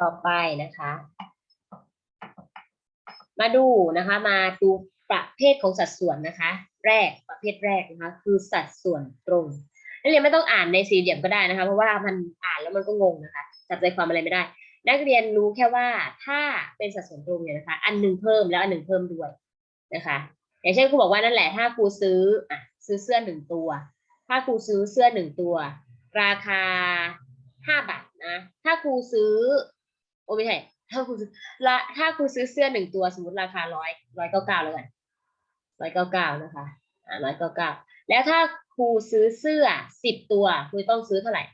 ต่อไปนะคะ มาดูนะคะมาดูประเภทของสัดส่วนนะคะ แรกประเภทแรกนะคะคือสัดส่วนตรงนักเรียนไม่ต้องอ่านในสี่เหลี่ยมก็ได้นะคะ เพราะว่ามันอ่านแล้วมันก็งงนะคะจับใจความอะไรไม่ได้ นักเรียนรู้แค่ว่าถ้าเป็นสัดส่วนตรงเนี่ยนะคะ อันหนึ่งเพิ่มแล้วอันหนึ่งเพิ่มด้วยนะคะ อย่างเช่นครูบอกว่านั่นแหละถ้าครูซื้ออะซื้อเสื้อหนึ่งตัว ถ้าครูซื้อเสื้อหนึ่งตัว ราคาห้าบาทนะถ้าครูซื้อ โอ้ไม่ใช่ถ้าครูซื้อละถ้าครูซื้อเสื้อหนึ่งตัวสมมติราคาร้อยร้อยเก้าเก้าแล้วกันร้อยเก้าเก้านะคะอ่าร้อยเก้าเก้าแล้วถ้าครูซื้อเสื้อสิบตัวครูต้องซื้อเท่าไหร่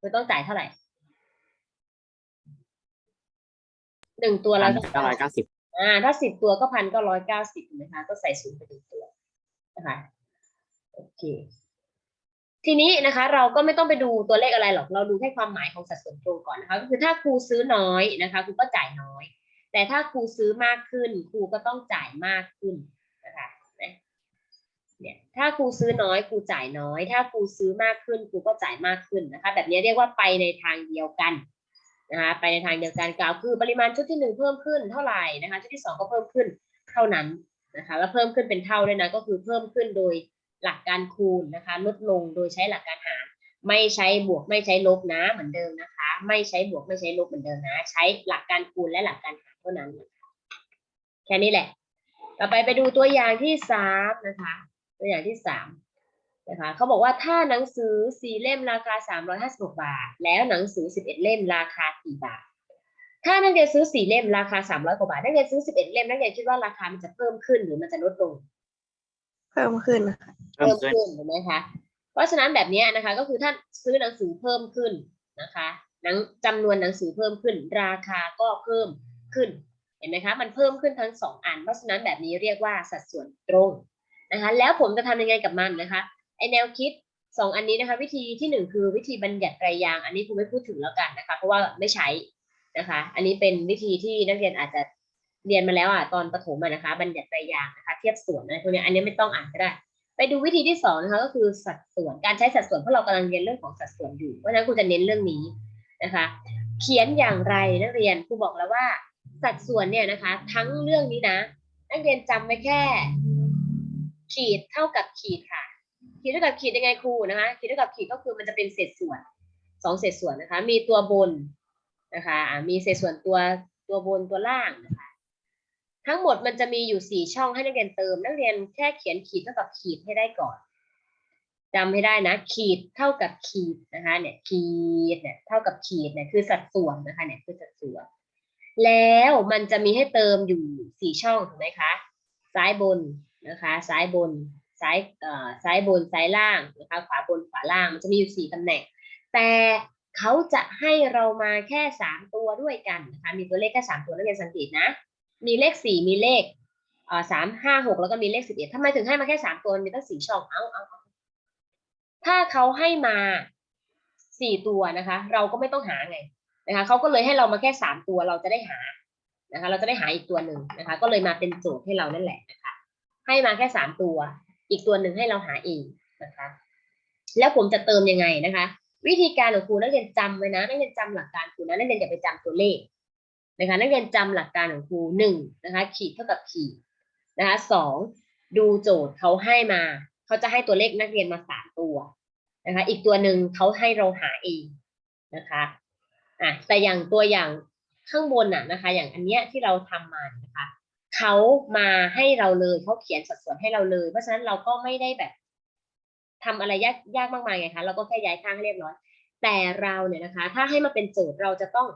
ครูต้องจ่ายเท่าไหร่หนึ่งตัวพัละนเก้าร้อยเก้าสิบอ่า ถ้าสิบตัวก็พันก็ร้อยเก้าสิบนะคะ ก็ใส่ศูนย์ไปหนึ่งตัวนะคะโอเค ทีนี้นะคะเราก็ไม่ต้องไปดูตัวเลขอะไรหรอก เราดูแค่ความหมายของสัดส่วนตรงก่อนนะคะก็คือถ้าครูซื้อน้อยนะคะครูก็จ่ายน้อย แต่ถ้าครูซื้อมากขึ้น ครูก็ต้องจ่ายมากขึ้นนะคะเนี่ยถ้าครูซื้อน้อยครูจ่ายน้อย ถ้าครูซื้อมากขึ้นครูก็จ่ายมากขึ้นนะคะ แบบนี้เรียกว่าไปในทางเดียวกันนะคะไปในทางเดียวกันกล่าวคือปริมาณชุดที่หนึ่งเพิ่มขึ้นเท่าไหร่นะคะชุดที่สองก็เพิ่มขึ้นเท่านั้นนะคะแล้วเพิ่มขึ้นเป็นเท่าด้วยนะก็คือเพิ่มขึ้นโดย หลักการคูณนะคะ ลดลงโดยใช้หลักการหาร ไม่ใช้บวกไม่ใช้ลบนะเหมือนเดิมนะคะ ไม่ใช้บวกไม่ใช้ลบเหมือนเดิมนะ ใช้หลักการคูณและหลักการหารเท่านั้นแค่นี้แหละ ต่อไปไปดูตัวอย่างที่สามนะคะ ตัวอย่างที่สามนะคะเขาบอกว่าถ้าหนังสือสี่เล่มราคาสามร้อยห้าสิบาท แล้วหนังสือสิบเอ็ดเล่มราคากี่บาท ถ้านักเรียนซื้อสี่เล่มราคาสามร้อยกว่าบาทนักเรียนซื้อสิบเอ็ดเล่มนักเรียนคิดว่าราคามันจะเพิ่มขึ้นหรือมันจะลดลง เพิ่มขึ้นนะคะเพิ่มเพิ่มขึ้น ขึ้นถูกไหมคะ เพราะฉะนั้นแบบนี้นะคะ ก็คือถ้าซื้อหนังสือเพิ่มขึ้นนะคะหนังจำนวนหนังสือเพิ่มขึ้น ราคาก็เพิ่มขึ้น เห็นไหมคะ มันเพิ่มขึ้นทั้งสองอัน เพราะฉะนั้นแบบนี้เรียกว่าสัดส่วนตรงนะคะ แล้วผมจะทำยังไงกับมันนะคะ ไอแนวคิดสองอันนี้นะคะ วิธีที่หนึ่งคือวิธีบัญญัติไตรยางค์อันนี้ครูไม่พูดถึงแล้วกันนะคะ เพราะว่าไม่ใช้นะคะ อันนี้เป็นวิธีที่นักเรียนอาจจะ เรียนมาแล้วอะตอนประถมะนะคะ บัญญัติไตรยางค์นะคะเทียบส่วนอะไรพวกเนี้ยอันนี้ไม่ต้องอ่านก็ได้ ไปดูวิธีที่สองนะคะก็คือสัดส่วนการใช้สัดส่วนเพราะเรากำลังเรียนเรื่องของสัดส่วนอยู่เพราะฉะนั้นครูจะเน้นเรื่องนี้นะคะ เขียนอย่างไรนักเรียนครูบอกแล้วว่า สัดส่วนเนี่ยนะคะ ทั้งเรื่องนี้นะ นักเรียนจำไว้แค่ ขีดเท่ากับขีดค่ะ ขีดเท่ากับขีดยังไงครูนะคะ ขีดเท่ากับขีดก็คือมันจะเป็นเศษส่วนสองเศษส่วนนะคะ มีตัวบนนะคะมีเศษส่วนตัวตัวบนตัวล่างนะคะ ทั้งหมดมันจะมีอยู่สี่ช่องให้นักเรียนเติม นักเรียนแค่เขียนขีดเท่ากับขีดให้ได้ก่อนจำให้ได้นะ ขีดเท่ากับขีดนะคะเนี่ยขีดเนี่ยเท่ากับขีดเนี่ยคือสัดส่วนนะคะเนี่ยคือสัดส่วน แล้วมันจะมีให้เติมอยู่สี่ช่องถูกไหมคะซ้ายบนนะคะซ้ายบนซ้ายเอ่อซ้ายบนซ้ายล่างนะคะขวาบนขวาล่างมันจะมีอยู่สี่ตำแหน่ง แต่เขาจะให้เรามาแค่สามตัวด้วยกันนะคะมีตัวเลขแค่สามตัวนักเรียนสังเกตนะ มีเลขสี่มีเลขสามห้าหกแล้วก็มีเลขสิบเอ็ดทำไมถึงให้มาแค่สามตัวมีตั้งสี่ช่องเอาเอาเอาถ้าเขาให้มาสี่ตัวนะคะ เราก็ไม่ต้องหาไงนะคะเขาก็เลยให้เรามาแค่สามตัวเราจะได้หานะคะ เราจะได้หาอีกตัวหนึ่งนะคะ ก็เลยมาเป็นโจทย์ให้เรานั่นแหละนะคะ ให้มาแค่สามตัว อีกตัวหนึ่งให้เราหาเองนะคะ แล้วผมจะเติมยังไงนะคะ วิธีการของครูนักเรียนจำไว้นะนักเรียนจำหลักการครูนะนักเรียนอย่าไปจำตัวเลข นะคะนักเรียนจำหลักการของครูหนึ่งนะคะขีดเท่ากับขีดนะคะสองดูโจทย์เขาให้มาเขาจะให้ตัวเลขนักเรียนมาสามตัวนะคะอีกตัวหนึ่งเขาให้เราหาเองนะคะอะแต่อย่างตัวอย่างข้างบนน่ะนะคะ อย่างอันเนี้ยที่เราทำมานะคะเขามาให้เราเลยเขาเขียนสัดส่วนให้เราเลย เพราะฉะนั้นเราก็ไม่ได้แบบทำอะไรยากยากมากมายไงคะเราก็แค่ย้ายข้างให้เรียบร้อย แต่เราเนี่ยนะคะ ถ้าให้มาเป็นโจทย์เราจะต้อง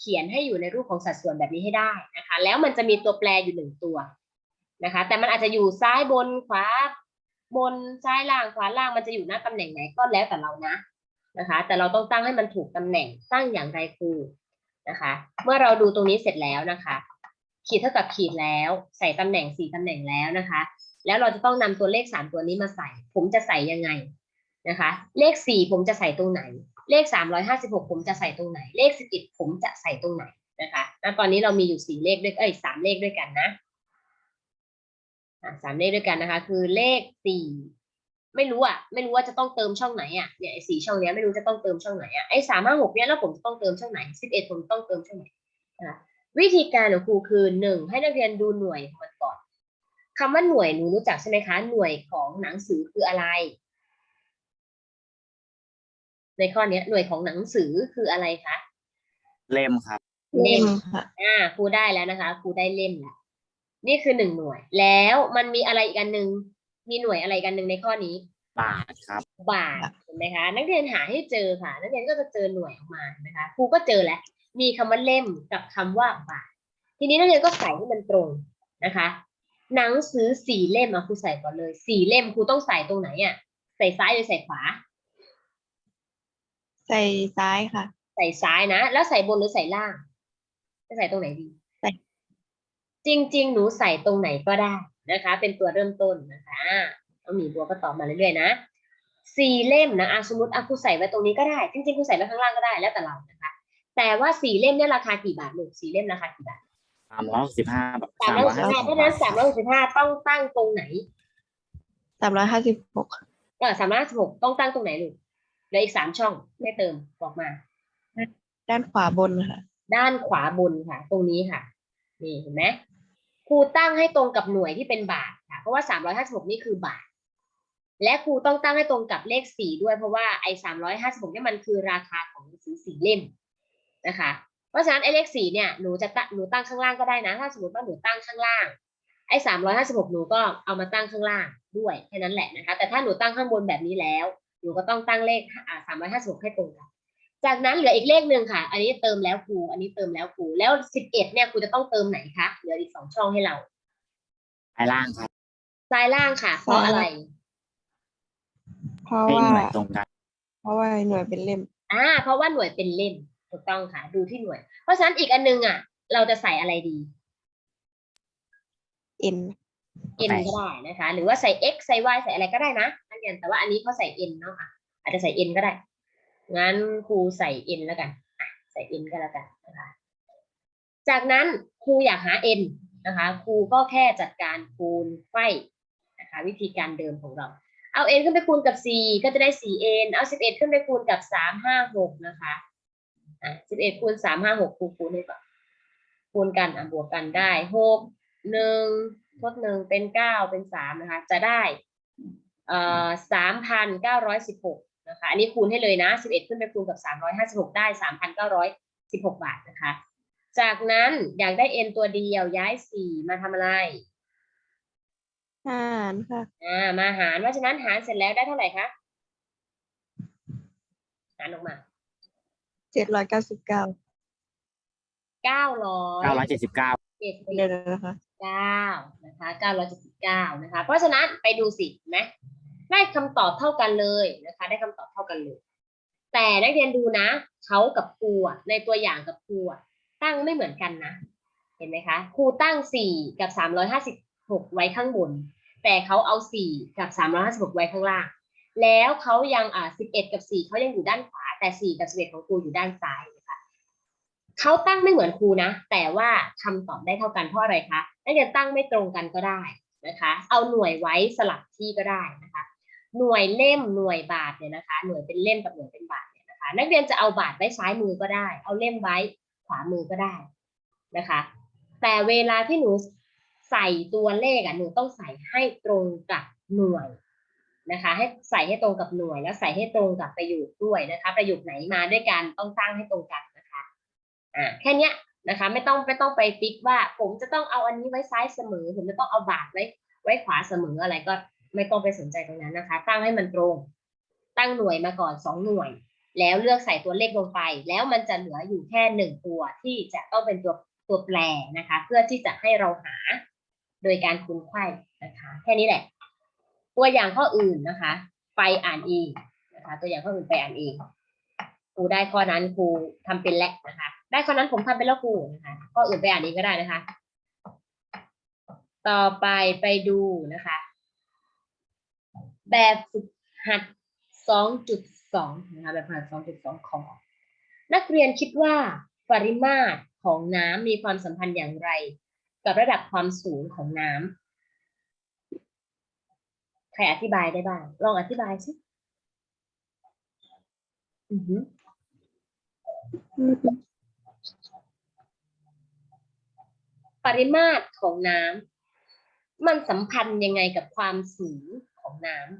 เขียนให้อยู่ในรูปของสัดส่วนแบบนี้ให้ได้นะคะ แล้วมันจะมีตัวแปรอยู่หนึ่งตัวนะคะ แต่มันอาจจะอยู่ซ้ายบนขวาบนซ้ายล่างขวาล่างมันจะอยู่หน้าตำแหน่งไหนก็แล้วแต่เรานะนะคะ แต่เราต้องตั้งให้มันถูกตำแหน่งตั้งอย่างไรครูนะคะ เมื่อเราดูตรงนี้เสร็จแล้วนะคะ ขีดเท่ากับขีดแล้วใส่ตำแหน่งสี่ตำแหน่งแล้วนะคะ แล้วเราจะต้องนำตัวเลขสามตัวนี้มาใส่ ผมจะใส่ยังไงนะคะ เลขสี่ผมจะใส่ตรงไหน เลขสามร้อยห้าสิบหกผมจะใส่ตรงไหน เลขสิบเอ็ดผมจะใส่ตรงไหนนะคะณตอนนี้เรามีอยู่สี่เลขด้วยเอ้ยสามเลขด้วยกันนะสามเลขด้วยกันนะคะ คือเลขสี่ไม่รู้อะ ไม่รู้ว่าจะต้องเติมช่องไหนอะเนี่ยไอ้สี่ช่องเนี้ยไม่รู้จะต้องเติมช่องไหนอะไอ้สามห้าหกเนี้ยแล้วผมจะต้องเติมช่องไหนสิบเอ็ดผมต้องเติมช่องไหนนะวิธีการของครูคือหนึ่งให้นักเรียนดูหน่วยของมันก่อนคำว่าหน่วยหนูรู้จักใช่ไหมคะ หน่วยของหนังสือคืออะไร ในข้อเนี้ยหน่วยของหนังสือคืออะไรคะเล่มครับเล่มค่ะอ่าครูได้แล้วนะคะครูได้เล่มแล้วนี่คือหนึ่งหน่วย แล้วมันมีอะไรอีกอันหนึ่งมีหน่วยอะไรอีกอันหนึ่งในข้อนี้ บาทครับ บาทเห็นไหมคะ นักเรียนหาให้เจอค่ะ นักเรียนก็จะเจอหน่วยออกมาเห็นไหมคะครูก็เจอแล้ว มีคำว่าเล่มกับคำว่าบาท ทีนี้นักเรียนก็ใส่ให้มันตรงนะคะ หนังสือสี่เล่มอะครูใส่ก่อนเลยสี่เล่มครูต้องใส่ตรงไหนอะใส่ซ้ายหรือใส่ขวา ใส่ซ้ายค่ะ ใส่ซ้ายนะ แล้วใส่บนหรือใส่ล่าง จะใส่ตรงไหนดี ใส่ จริง ๆ หนูใส่ตรงไหนก็ได้นะคะ เป็นตัวเริ่มต้นนะคะอ่าเอาหมีบัวก็ตอบมาเรื่อยๆนะสี่เล่มนะอะสมมติอะครูใส่ไว้ตรงนี้ก็ได้ จริงๆครูใส่ไว้ข้างล่างก็ได้แล้วแต่เรานะคะ แต่ว่าสี่เล่มเนี่ยราคากี่บาทลูกสี่เล่มราคากี่บาทสามร้อยสิบห้าสามร้อยสิบห้าเพราะฉะนั้นสามร้อยสิบห้าต้องตั้งตรงไหนสามร้อยห้าสิบหกเออสามร้อยสิบหกต้องตั้งตรงไหนลูก เหลืออีกสามช่องไม่เติมบอกมา ด้านขวาบนค่ะ ด้านขวาบนค่ะ ตรงนี้ค่ะ นี่เห็นไหมครูตั้งให้ตรงกับหน่วยที่เป็นบาทค่ะ เพราะว่าสามร้อยห้าสิบหกนี่คือบาท และครูต้องตั้งให้ตรงกับเลขสี่ด้วย เพราะว่าไอ้สามร้อยห้าสิบหกนี่ยมันคือราคาของหนังสือสี่เล่มนะคะ เพราะฉะนั้นไอ้เลขสี่เนี่ยหนูจะตั้งหนูตั้งข้างล่างก็ได้นะ ถ้าสมมติว่าหนูตั้งข้างล่างไอ้สามร้อยห้าสิบหกหนูก็เอามาตั้งข้างล่างด้วยแค่นั้นแหละนะคะ แต่ถ้าหนูตั้งข้างบนแบบนี้แล้ว หนูก็ต้องตั้งเลขอ่าสามร้อยห้าสิบหกให้ตรงกัน จากนั้นเหลืออีกเลขหนึ่งค่ะ อันนี้เติมแล้วครู อันนี้เติมแล้วครู แล้วสิบเอ็ดเนี่ยครูจะต้องเติมไหนคะ เหลืออีกสองช่องให้เราไอ้ล่างครับซ้ายล่างค่ะ เพราะอะไร เพราะให้ว่าหน่วยตรงกัน เพราะว่าหน่วยเป็นเล่ม อ่า เพราะว่าหน่วยเป็นเล่ม ถูกต้องค่ะ ดูที่หน่วย เพราะฉะนั้นอีกอันนึงอะ เราจะใส่อะไรดี n n ก็ได้นะคะ หรือว่าใส่ x ใส่ y ใส่อะไรก็ได้นะนักเรียนแต่ว่าอันนี้เขาใส่ n เนาะค่ะ อาจจะใส่ n ก็ได้ งั้นครูใส่ n แล้วกันอะใส่ n ก็แล้วกันนะคะ จากนั้นครูอยากหา n นะคะ ครูก็แค่จัดการคูณไขว้นะคะ วิธีการเดิมของเรา เอา n ขึ้นไปคูณกับ 4 ก็จะได้ 4n เอา 11 ขึ้นไปคูณกับ 3 5 6 นะคะ อะ11คูณ3 5 6ครูคูณให้ก่อนคูณกันอะบวกกันได้ 6 1 ทด1เป็น9เป็น3นะคะ จะได้เอ่อ3,916นะคะ อันนี้คูณให้เลยนะ11ขึ้นไปคูณกับ356ได้3,916บาทนะคะ จากนั้นอยากได้ n ตัวเดียวย้าย4มาทำอะไรหารค่ะอ่ามาหารเพราะฉะนั้นหารเสร็จแล้วได้เท่าไหร่คะหารออกมาเจ็ดร้อยเก้าสิบเก้าเก้าร้อยเก้าร้อยเจ็ดสิบเก้า เจ็ดสิเดี๋ยวบนะคะเก้านะคะเก้าร้อยเจ็ดสิบเก้านะคะ เพราะฉะนั้นไปดูสิเห็นไหมได้คำตอบเท่ากันเลยนะคะ ได้คำตอบเท่ากันเลย แต่นักเรียนดูนะเขากับครูอะในตัวอย่างกับครูอะตั้งไม่เหมือนกันนะ เห็นไหมคะครูตั้งสี่กับสามร้อยห้าสิบหกไว้ข้างบน แต่เขาเอาสี่กับสามร้อยห้าสิบหกไว้ข้างล่าง แล้วเขายังอ่าสิบเอ็ดกับสี่เขายังอยู่ด้านขวาแต่สี่กับสิบเอ็ดของครูอยู่ด้านซ้ายนะคะ เขาตั้งไม่เหมือนครูนะ แต่ว่าคำตอบได้เท่ากันเพราะอะไรคะนักเรียนตั้งไม่ตรงกันก็ได้นะคะ เอาหน่วยไว้สลับที่ก็ได้นะคะ หน่วยเล่มหน่วยบาทเนี่ยนะคะ หน่วยเป็นเล่มกับหน่วยเป็นบาทเนี่ยนะคะ นักเรียนจะเอาบาทไว้ซ้ายมือก็ได้ เอาเล่มไว้ขวามือก็ได้นะคะ แต่เวลาที่หนูใส่ตัวเลขอะหนูต้องใส่ให้ตรงกับหน่วยนะคะ ให้ใส่ให้ตรงกับหน่วยแล้วใส่ให้ตรงกับประโยคด้วยนะคะ ประโยคไหนมาด้วยกันต้องตั้งให้ตรงกัน อ่าแค่เนี้ยนะคะ ไม่ต้องไม่ต้องไปฟิกว่า ผมจะต้องเอาอันนี้ไว้ซ้ายเสมอ ผมจะต้องเอาบาทไว้ไว้ขวาเสมออะไรก็ไม่ต้องไปสนใจตรงนั้นนะคะ ตั้งให้มันตรง ตั้งหน่วยมาก่อนสองหน่วย แล้วเลือกใส่ตัวเลขลงไป แล้วมันจะเหลืออยู่แค่หนึ่งตัวที่จะต้องเป็นตัวตัวแปรนะคะ เพื่อที่จะให้เราหาโดยการคูณไขว้นะคะ แค่นี้แหละ ตัวอย่างข้ออื่นนะคะ ไปอ่านเองนะคะ ตัวอย่างข้ออื่นไปอ่านเองครูได้ข้อนั้นครูทำเป็นแล้วนะคะ ได้ข้อนั้นผมทำเป็นแล้วครูนะคะข้ออื่นไปอ่านเองก็ได้นะคะ ต่อไปไปดูนะคะ แบบฝึกหัด 2.2 นะคะแบบฝึกหัด 2.2 ของ นักเรียนคิดว่าปริมาตรของน้ำมีความสัมพันธ์อย่างไร กับระดับความสูงของน้ำใครรอธิบายได้บ้าง ลองอธิบายสิอือหือ อืม ป ริมาตรของน้ำมันสัมพันธ์ยังไงกับความสูงของน้ำ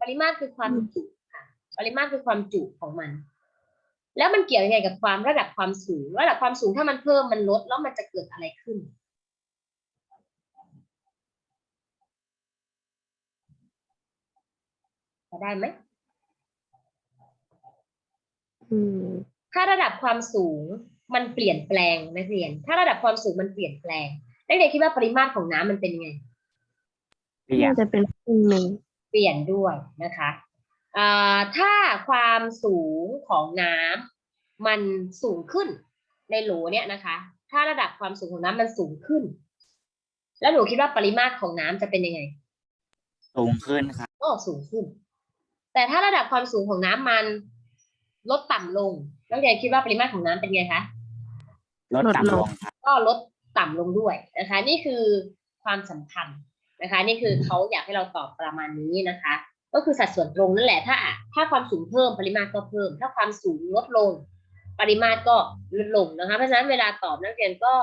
ปริมาตรคือความจุค่ะปริมาตรคือความจุของมัน แล้วมันเกี่ยวยังไงกับความระดับความสูง ระดับความสูงถ้ามันเพิ่มมันลดแล้วมันจะเกิดอะไรขึ้นได้ไหม ถ้าระดับความสูงมันเปลี่ยนแปลงนักเรียน ถ้าระดับความสูงมันเปลี่ยนแปลงนักเรียนคิดว่าปริมาตรของน้ำมันเป็นยังไงเปลี่ยนน่าจะเป็นครึ่งหนึ่งเปลี่ยนด้วยนะคะอ่าถ้าความสูงของน้ำมันสูงขึ้นในโหลเนี่ยนะคะ ถ้าระดับความสูงของน้ำมันสูงขึ้น แล้วหนูคิดว่าปริมาตรของน้ำจะเป็นยังไง สูงขึ้นครับก็สูงขึ้น แต่ถ้าระดับความสูงของน้ำมัน ลดต่ำลงนักเรียนคิดว่าปริมาตรของน้ำเป็นไงคะลดต่ำลงครับก็ลดต่ำลงด้วยนะคะ นี่คือความสำคัญนะคะ นี่คือเขาอยากให้เราตอบประมาณนี้นะคะ ก็คือสัดส่วนตรงนั่นแหละถ้าถ้าความสูงเพิ่มปริมาตรก็เพิ่ม ถ้าความสูงลดลง ปริมาตรก็ลดลงนะคะ เพราะฉะนั้นเวลาตอบนักเรียนก็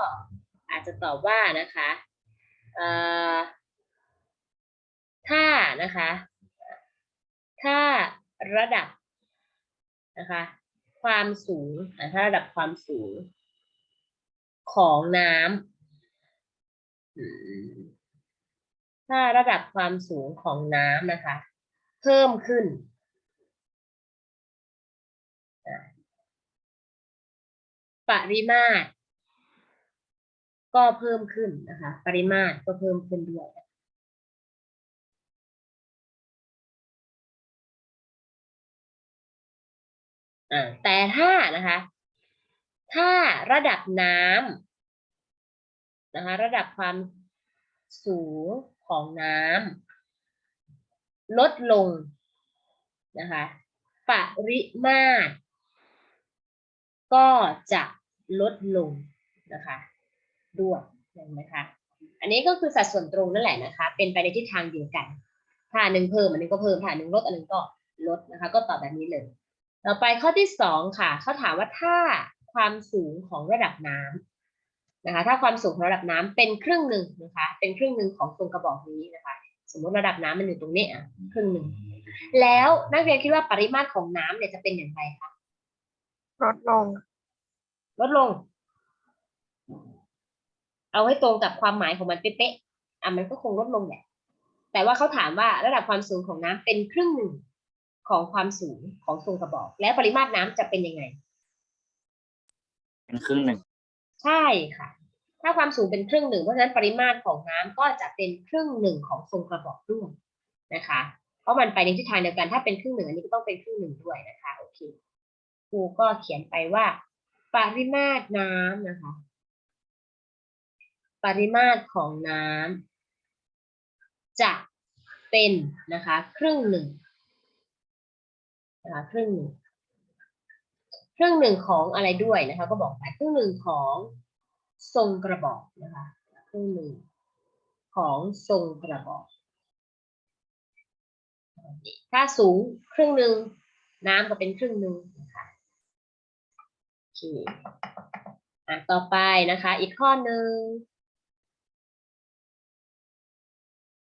อาจจะตอบว่านะคะเอ่อถ้านะคะ ถ้าระดับ นะคะ ความสูงอะถ้าระดับความสูง ของน้ำถ้าระดับความสูงของน้ำนะคะ เพิ่มขึ้น ปริมาตร ก็เพิ่มขึ้นนะคะ ปริมาตรก็เพิ่มขึ้นด้วย แต่ถ้านะคะ ถ้าระดับน้ำนะคะ ระดับความสูงของน้ำลดลงนะคะปริมาตร ก็จะลดลงนะคะด้วยเห็นไหมคะอันนี้ก็คือสัดส่วนตรงนั่นแหละนะคะ เป็นไปในทิศทางเดียวกันถ้านหนึ่งเพิ่มอันนึงก็เพิ่มถ้าอันหนึ่งลดอันนึงก็ลดนะคะ ก็ตอบแบบนี้เลย ต่อไปข้อที่สองค่ะเขาถามว่าถ้าความสูงของระดับน้ำนะคะ ถ้าความสูงของระดับน้ำเป็นครึ่งหนึ่งนะคะ เป็นครึ่งหนึ่งของทรงกระบอกนี้นะคะ สมมติระดับน้ำมันอยู่ตรงนี้อะครึ่งหนึ่งแล้วนักเรียนคิดว่าปริมาตรของน้ำเนี่ยจะเป็นอย่างไรคะลดลง ลดลง เอาให้ตรงกับความหมายของมันเป๊ะๆอะมันก็คงลดลงแหละแต่ว่าเขาถามว่าระดับความสูงของน้ำเป็นครึ่งหนึ่ง ของความสูงของทรงกระบอก แล้วปริมาตรน้ำจะเป็นยังไง เป็นครึ่งหนึ่ง ใช่ค่ะ ถ้าความสูงเป็นครึ่งหนึ่งเพราะฉะนั้นปริมาตรของน้ำก็จะเป็นครึ่งหนึ่งของทรงกระบอกด้วยนะคะ เพราะมันไปในทิศทางเดียวกันถ้าเป็นครึ่งหนึ่งอันนี้ก็ต้องเป็นครึ่งหนึ่งด้วยนะคะโอเคครูก็เขียนไปว่า ปริมาตรน้ำนะคะ ปริมาตรของน้ำจะเป็นนะคะ ครึ่งหนึ่ง นะคะครึ่งหนึ่งครึ่งหนึ่งของอะไรด้วยนะคะ ก็บอกไปครึ่งหนึ่งของทรงกระบอกนะคะครึ่งหนึ่งของทรงกระบอก ถ้าสูงครึ่งหนึ่งน้ำก็เป็นครึ่งหนึ่งนะคะโอเคอะต่อไปนะคะ อีกข้อหนึ่ง